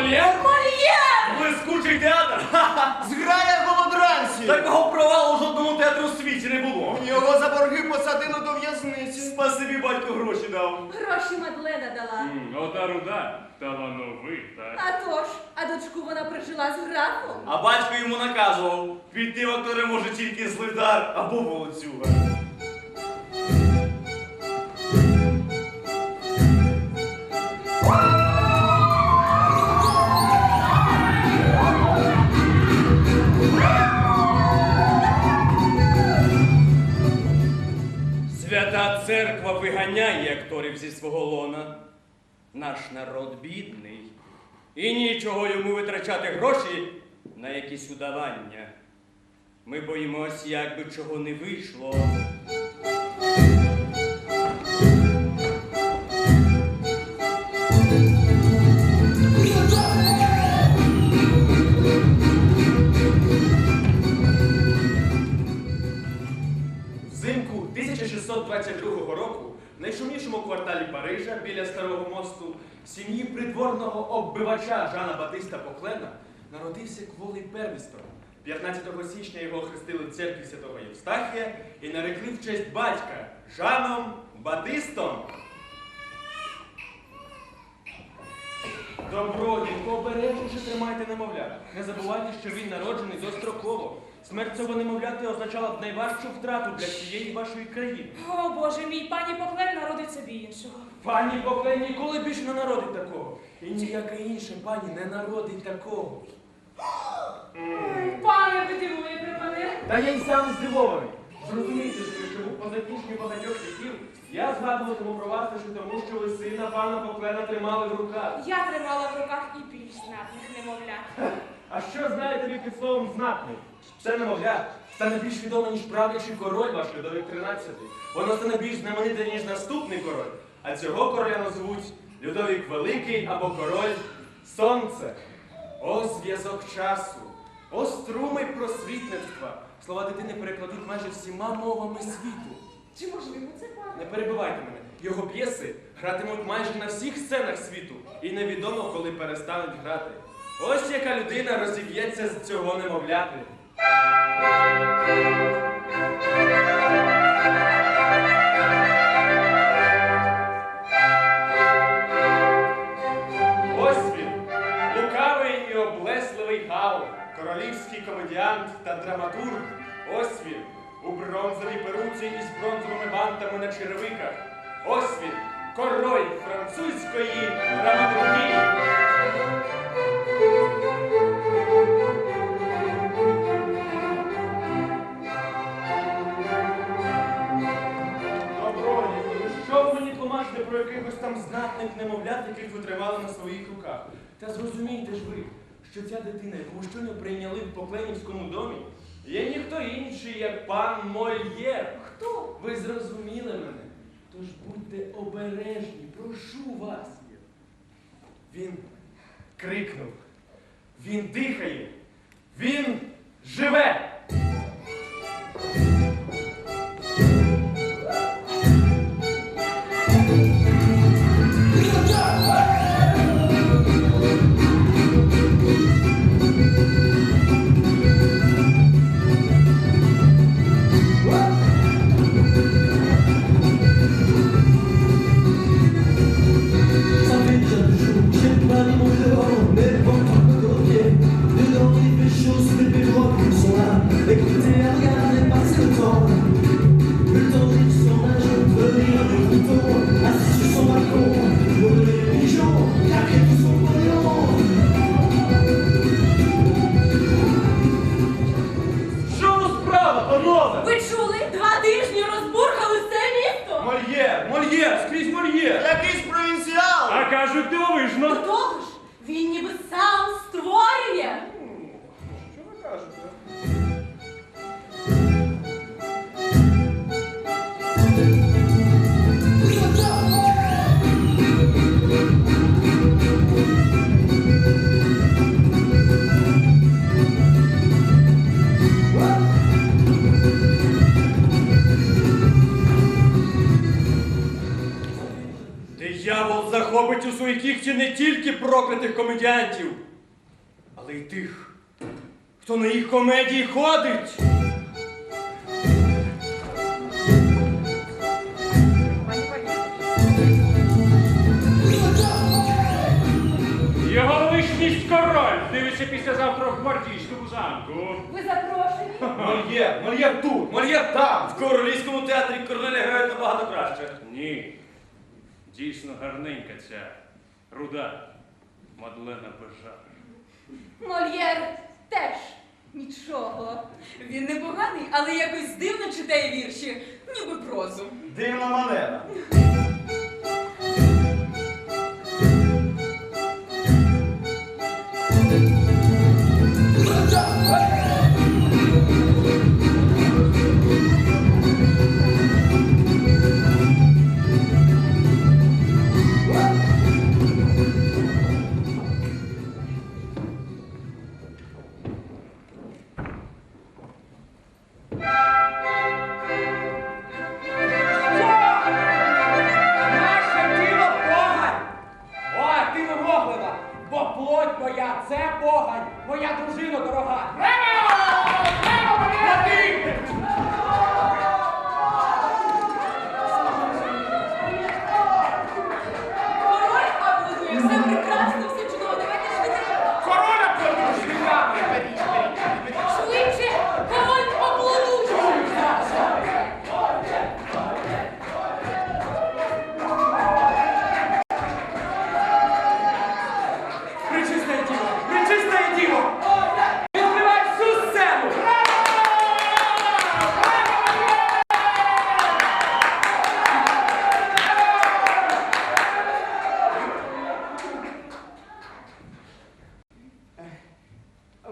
Мольєр? Мольєр! Блискучий театр! Ха-ха! Зграя! Такого провалу жодному театру в світі не було. Його за борги посадили до в'язниці. Спасибі батько гроші дав. Гроші Мадлена дала. М, Ота руда талановита. А тож, а дочку вона прижила з графом. А батько йому наказував, піти в актори може тільки злидар або волоцюга. Церква виганяє акторів зі свого лона. Наш народ бідний. І нічого йому витрачати гроші на якісь удавання. Ми боїмось, як би чого не вийшло. Найшумнішому кварталі Парижа біля Старого мосту сім'ї придворного оббивача Жана Батиста Поклена народився кволий первісток. 15 січня його охрестили в церкві святого Євстахія і нарекли в честь батька Жаном Батистом. Добродінько, обережніше тримайте немовля. Не забувайте, що він народжений достроково. Смерть цього немовляти означала б найважчу втрату для всієї вашої країни. О, Боже мій, пані Поклен народить собі іншого. Пані Поклен ніколи більше не народить такого. І ніяке інше пані не народить такого. Пане, ви дивуєте мене. Та я й сам здивований. Зрозумійте, що позатішні багатьох віків я згадуватиму про вас лише тому, що ви сина пана Поклена тримали в руках. Я тримала в руках і більш знатних немовлят. А що знаєте ви під словом знатний? Це немовля стане більш відоме, ніж правлячий король ваш Людовик XIII. Воно стане більш знамените, ніж наступний король. А цього короля назвуть Людовік Великий або король Сонце. О зв'язок часу, о струми просвітництва. Слова дитини перекладуть майже всіма мовами світу. Чи можливо це пане? Не перебивайте мене. Його п'єси гратимуть майже на всіх сценах світу, і невідомо, коли перестануть грати. Ось яка людина розіб'ється з цього немовляти. Ось він, лукавий і облесливий Гал, королівський комедіант та драматург. Ось він, у бронзовій перуці із бронзовими бантами на черевиках. Ось він, король французької драматургії. Якихось там знатних немовлят, яких ви тримали на своїх руках? Та зрозумійте ж ви, що ця дитина, яку щойно прийняли в Покленівському домі, є ніхто інший, як пан Мольєр. Хто? Ви зрозуміли мене? Тож будьте обережні, прошу вас. Він крикнув. Він дихає. Він живе. Мольєр, скрізь Мольєр. Якийсь провінціал! А кажуть, дивовижно. Того ж, він ніби сам створює. Що ви кажете? Дьявол захопить у свої кігті не тільки проклятих комедіантів, але й тих, хто на їх комедії ходить. Його лишність король дивиться післязавтра в гвардійському замку. Ви запрошені? Мольєр, Мольєр тут, Мольєр там. В королівському театрі Корнеля грають набагато краще. Ні. Дійсно гарненька ця руда Мадлена Бежар. Мольєр теж нічого. Він непоганий, але якось дивно читає вірші, ніби прозу. Дивна манера. Наше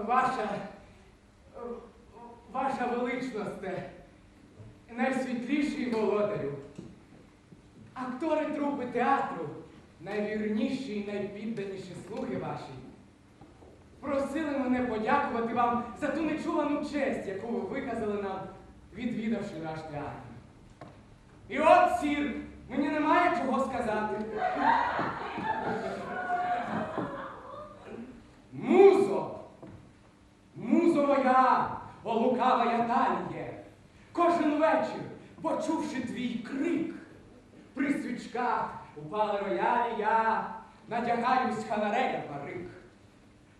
Ваша, ваша величність, найсвітліший володарю, актори трупи театру, найвірніші і найпідданіші слуги ваші, просили мене подякувати вам за ту нечувану честь, яку ви виказали нам, відвідавши наш театр. І от, сір, мені немає чого сказати. Музо! Музо моя, о лукава я Таліє, кожен вечір, почувши твій крик, при свічках у пале роялі я надягаюсь ханарея парик.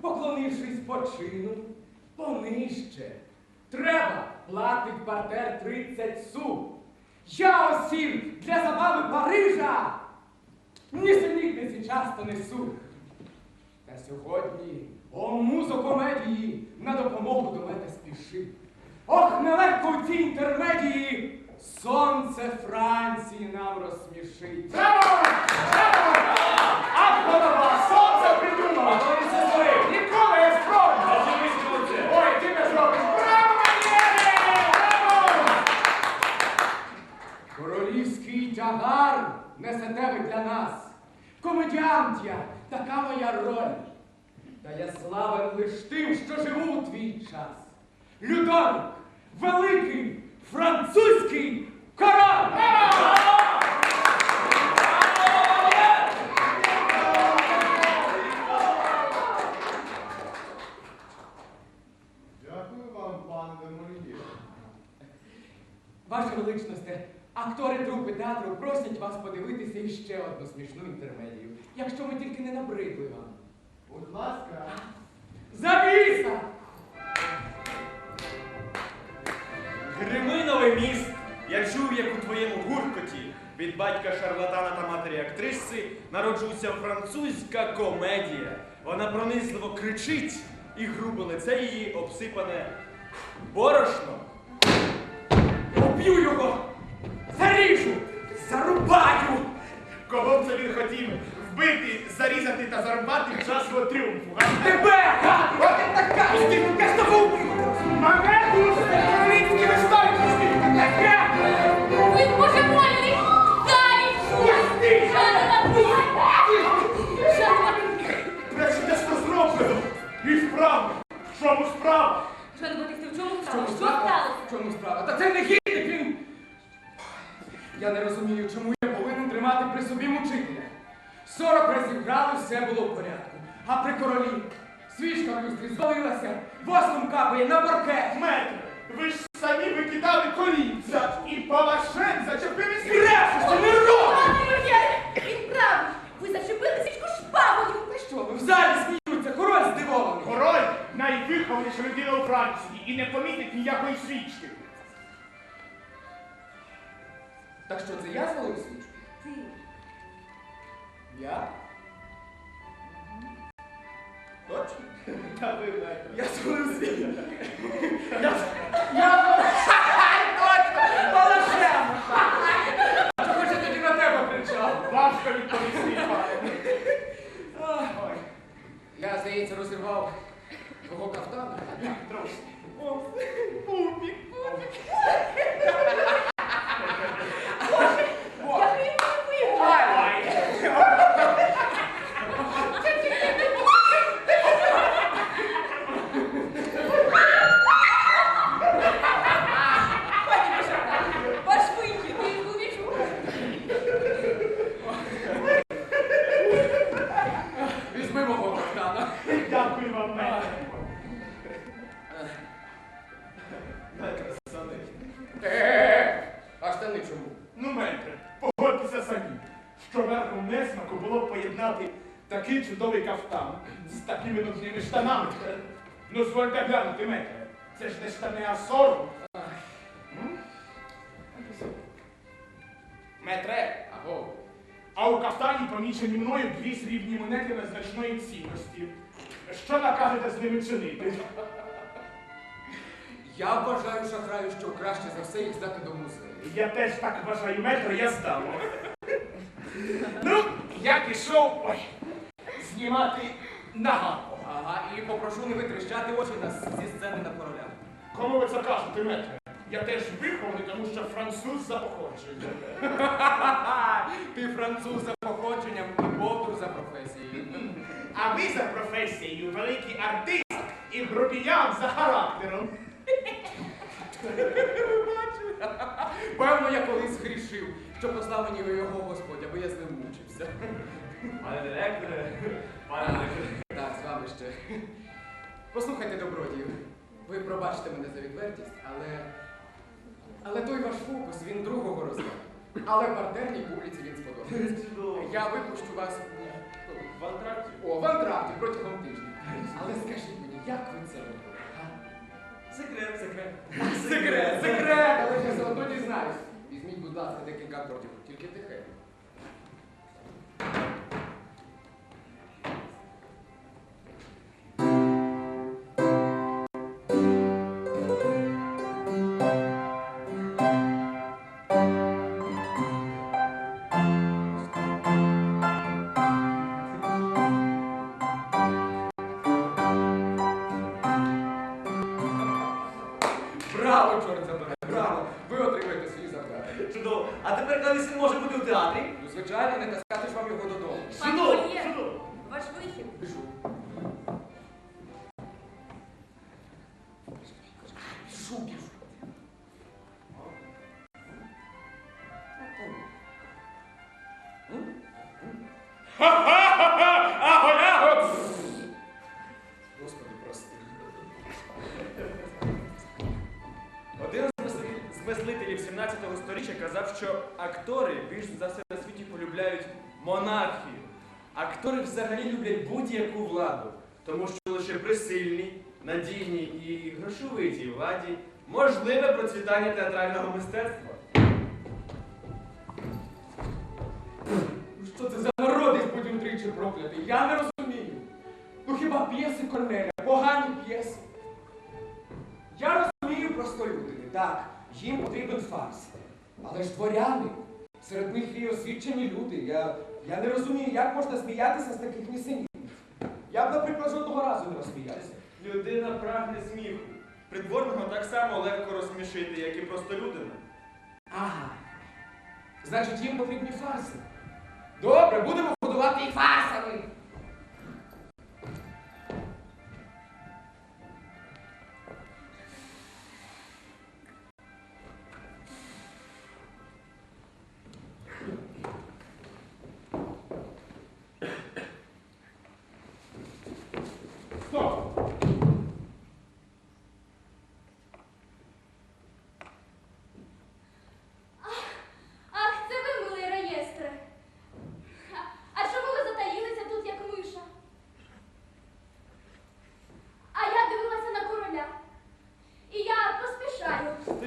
Поклонившись почину, понижче. Треба платить партер 30 су. Я осів для забави Парижа. Нісенітниці часто несу. Та сьогодні, о музо комедії, на допомогу до мене спіши. Ох, нелегко в цій інтермедії сонце Франції нам розсмішить. Браво! Браво! А голова, сонце придумала! Ніколи не спробував! Ой, ти не зробиш! Браво, Валєрій! Браво! Королівський тягар несете ви для нас. Комедіант я, така моя роль. Та я славен лиш тим, що живу у твій час. Людовик, великий французький король! Дякую вам, пане Демольє. Ваша величність, актори трупи театру просять вас подивитися іще одну смішну інтермедію, якщо ми тільки не набридли вам. Будь ласка. Завіса! Грими новий міст. Я чув, як у твоєму гуркоті від батька шарлатана та матері актриси народжується французька комедія. Вона пронизливо кричить, і грубе лице її обсипане борошном. Уб'ю його! Заріжу! Зарубаю! Кого б це він хотів вбити, зарізати та зарубати в час свого тріумфу? Тебе! Ха! От ти така! Ти така, Сорок разів грали, все було в порядку. А при королі свічка в люстрі звалилася, воском капає на паркет. Метр, ви ж самі викидали колінця і палашен зачепили свій. Брешешся, не робиш! Він правий! Ви зачепили січку шпагою! Ти що, ви в залі сміються, король Петрович людина у Франції і не помітить ніякої свічки. Так що це я звалив свічку? Ти. Я? Точно? Та ви знаєте. Я свою свій. Я Точно! Полошем! Чого ж я тоді на тебе кричав? Важко відповісти, пане. Я, здається, розірвав твого кафтана. Трошки. Було такий чудовий кафтан з такими нудними штанами. Ну, звольте глянути, метре. Це ж не штани, а сором. Метре, Аго. а у кафтані помічені мною дві срібні монети незначної цінності. Що накажете з ними чинити? Я вважаю шахраю, що краще за все їх здати до музею. Я теж так вважаю, метро, я здам. ну, я пішов ой, знімати наганку. Ага, і попрошу не витріщати очі на зі сцени на короля. Кому ви це кажете, метре? Я теж вихований, тому що француз за походженням. Ти француз за походженням і бовтур за професією. А ви за професією великий артист і грубіян за характером. Певно, я колись грішив, що послав мені його Господь, аби я з ним мучився. Пане директоре, пане директоре. Так, з вами ще. Послухайте, добродію, ви пробачте мене за відвертість, але. Але той ваш фокус, він другого розміру. Але партерній публіці він сподобається. Я випущу вас В антракті. о, в антракті протягом тижня. Але скажіть мені, як ви це робите? Секрет, секрет. Секрет, секрет, але я все одно дізнаюсь. Візьміть, будь ласка, декілька акордів, тепер коли може бути у театрі? Ну, звичайно, не владу, тому що лише при сильній, надійній і грошовитій владі можливе процвітання театрального мистецтва. Ну що це за народець будь утричі проклятий? Я не розумію. Ну хіба п'єси Корнеля, погані п'єси? Я розумію простолюдини, так, їм потрібен фарс. Але ж дворяни, серед них і освічені люди. Я, я не розумію, як можна сміятися з таких нісенів. Я б, наприклад, жодного разу не розсміявся. Людина прагне сміху. Придворного так само легко розсмішити, як і просто людина. Ага. Значить, їм потрібні фарси. Добре, будемо годувати і фарсами.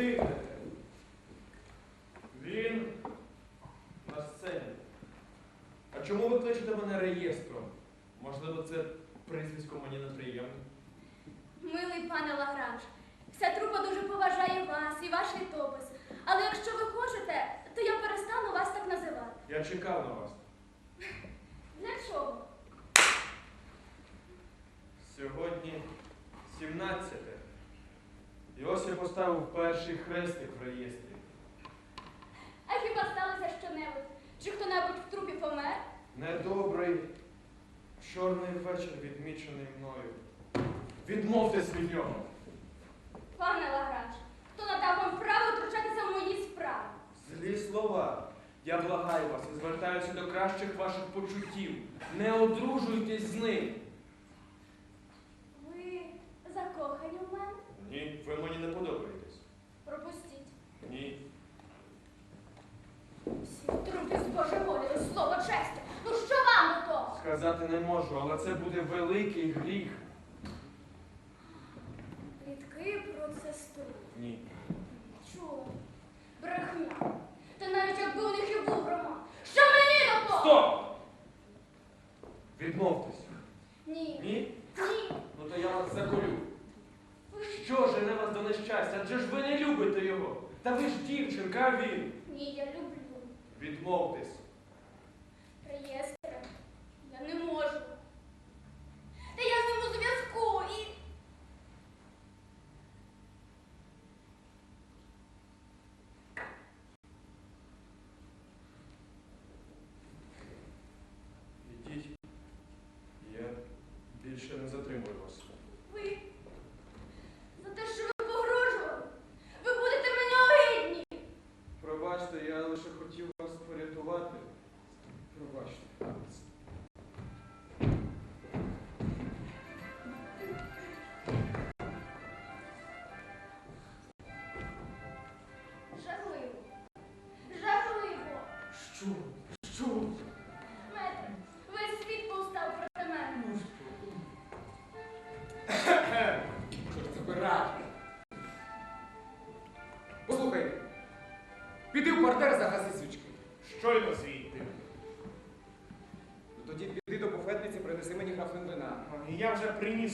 Встигнете. Він на сцені. А чому ви кличете мене реєстром? Можливо, це прізвисько мені неприємне. Милий пане Лагранж, вся трупа дуже поважає вас і ваш літопис. Але якщо ви хочете, то я перестану вас так називати. Я чекав на вас. Для чого? Сьогодні 17. І ось я поставив перший хрестик в реєстрі. А хіба сталося що-небудь? Чи хто-небудь в трупі помер? Недобрий чорний вечір відмічений мною. Відмовтесь від нього. Пане Лагранж, хто надав вам право втручатися в мої справи? Злі слова. Я благаю вас і звертаюся до кращих ваших почуттів. Не одружуйтесь з ним. Ви закохані в мене? Ні, ви мені не подобаєтесь. Пропустіть. Ні. Всі трупі збожеволіли, слово честі. Ну що вам до того? Сказати не можу, але це буде великий гріх. Плітки про сестру. Ні. Чула. Брехня. Та навіть якби у них і був роман. Що мені до того? Стоп! Відмовтесь. Ні. Ні? Ні. Ну то я вас заколю. Ви... Що жене вас до нещастя? Адже ж ви не любите його. Та ви ж дівчинка, а він. Ні, я люблю. Відмовтесь.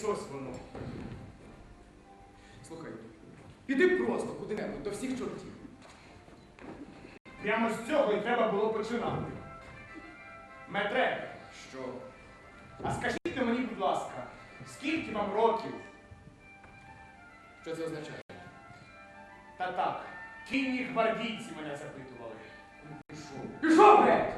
Ось воно. Слухай, піди просто куди-небудь, до всіх чортів. Прямо з цього і треба було починати. Метре, Що? а скажіть мені, будь ласка, скільки вам років? Що це означає? Та так, кінні гвардійці мене запитували. Пішов. Пішов, геть!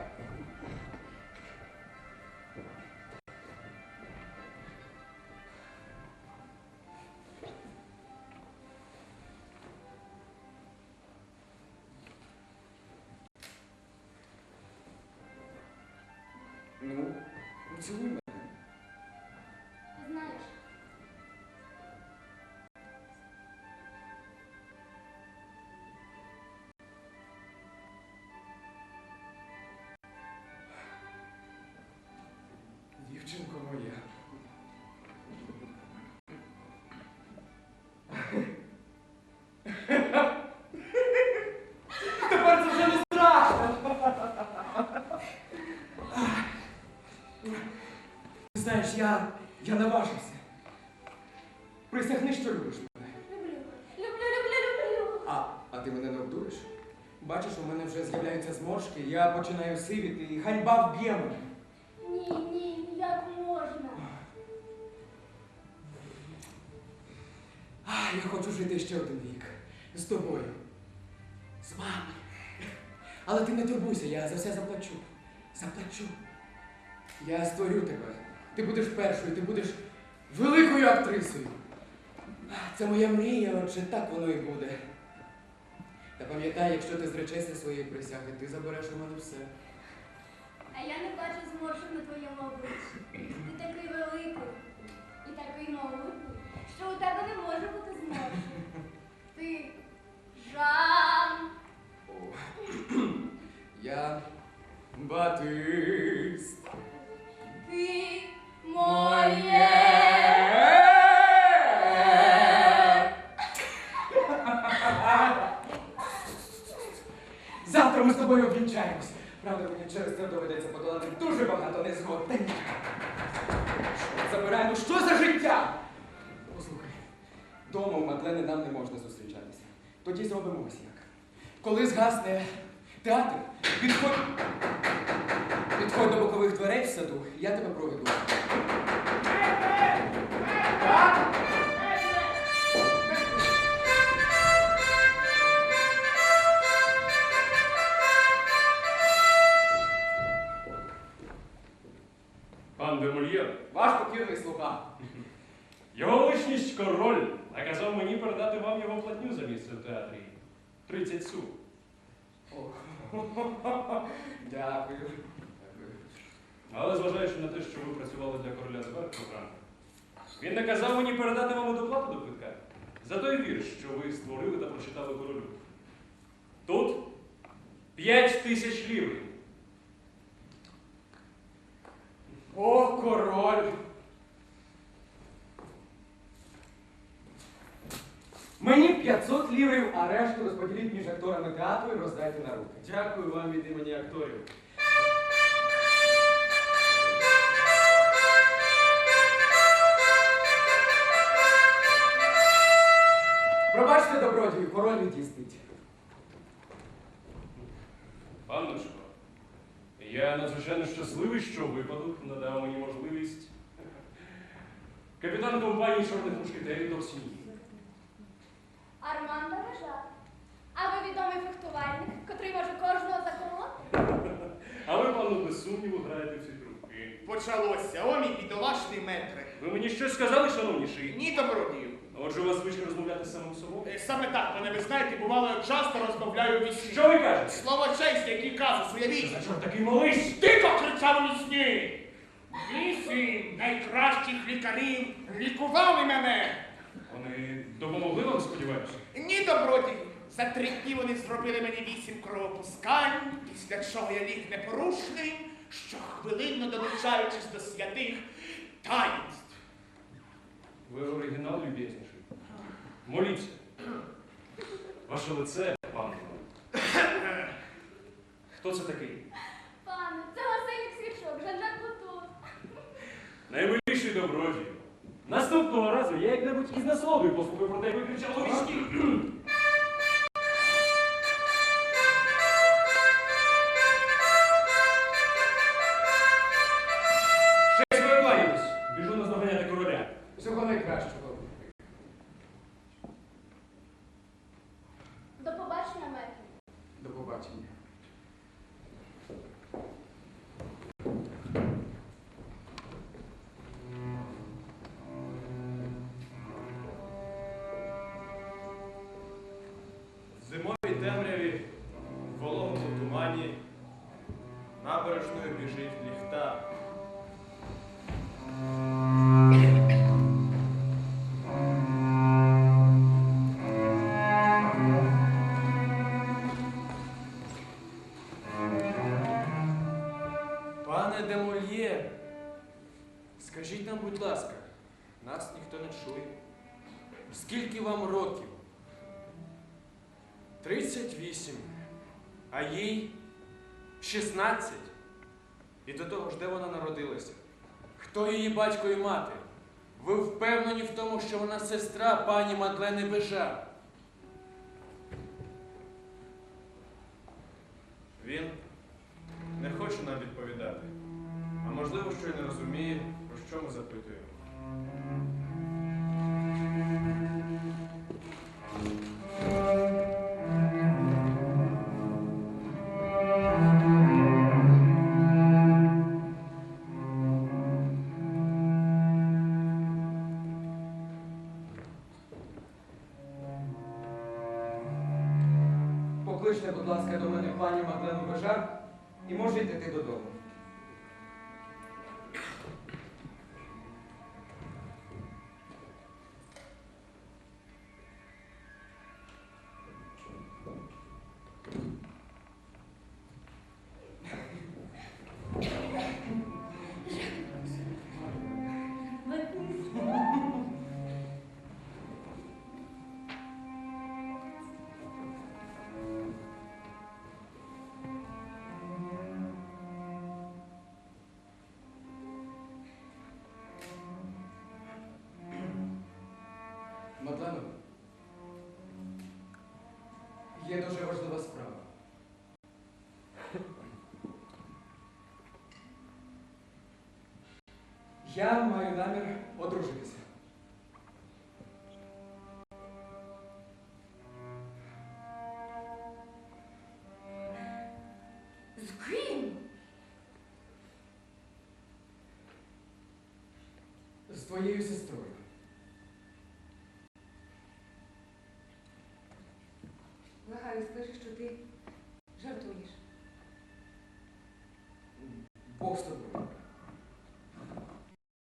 Я, наважився. Присягни, що любиш мене. люблю. Люблю, люблю, люблю. А, а ти мене не обдуриш? Бачиш, у мене вже з'являються зморшки, я починаю сивіти, і ганьба вб'є мене. Ні, ні, як можна. А, я хочу жити ще один вік. З тобою. З вами. Але ти не турбуйся, я за все заплачу. Заплачу. Я створю тебе. Ти будеш першою, ти будеш великою актрисою. Це моя мрія, отже так воно і буде. Та пам'ятай, якщо ти зречешся своєї присяги, ти забереш у мене все. А я не бачу зморшок на твоєму обличчі. Ти такий великий і такий могутній, що у тебе не може бути зморшок. Ти Жан. О. Я Батист. Ти Завтра ми з тобою обвінчаємось. Правда, мені через це доведеться подолати дуже багато незгод. Та ні. Забираємо, що за життя? Послухай, дома у Мадлени нам не можна зустрічатися. Тоді зробимо ось як. Коли згасне театр, підходь, підходь до бокових дверей в саду, я тебе проведу. Покірний слуга. його величність король наказав мені передати вам його платню за місце в театрі. 30 су. Дякую. Але зважаючи на те, що ви працювали для короля зверху ранку, він наказав мені передати вам доплату до квитка за той вірш, що ви створили та прочитали королю. Тут 5 тисяч ліврів. О, король! Мені 500 ліврів, а решту розподіліть між акторами театру і роздайте на руки. Дякую вам від імені акторів. Пробачте, добродію, король відістить. Панночко, я надзвичайно щасливий, що випадок надав мені можливість. Капітан компанії чорних мушкетерів Дорсіньї. Армандо Почалося, о мій бідолашний метре. Ви мені щось сказали, шановніший? Ні, добродію. Отже, у вас звично розмовляти з самим собою? Е, Саме так, пане, ви знаєте, бувало, я часто розмовляю в вісні. Що ви кажете? Слово честь, який казус, уявіть. За чорт такий малий? Дико кричав у вісні. Вісім найкращих лікарів лікували мене. Вони допомогли вам, сподіваюся? Ні, добродій. За три дні вони зробили мені вісім кровопускань, після чого я ліг непорушним, щохвилинно долучаючись до святих таїнств. Ви оригінал люб'язніший. Моліться. Ваше лице, пане. Хто це такий? Пане, це Василь Свічок, Жанна Плутон. Найвищий добродій. Наступного разу я як-небудь із насолодою послухаю про те, як ви кричали у біжить ліхтар. Батько і мати? Ви впевнені в тому, що вона сестра пані Мадлени Бежа? Він не хоче нам відповідати. А можливо, що й не розуміє, про що ми запитуємо. Я маю намір одружитися. З ким? З твоєю сестрою. Благаю, скажи, що ти жартуєш. Бог з тобою.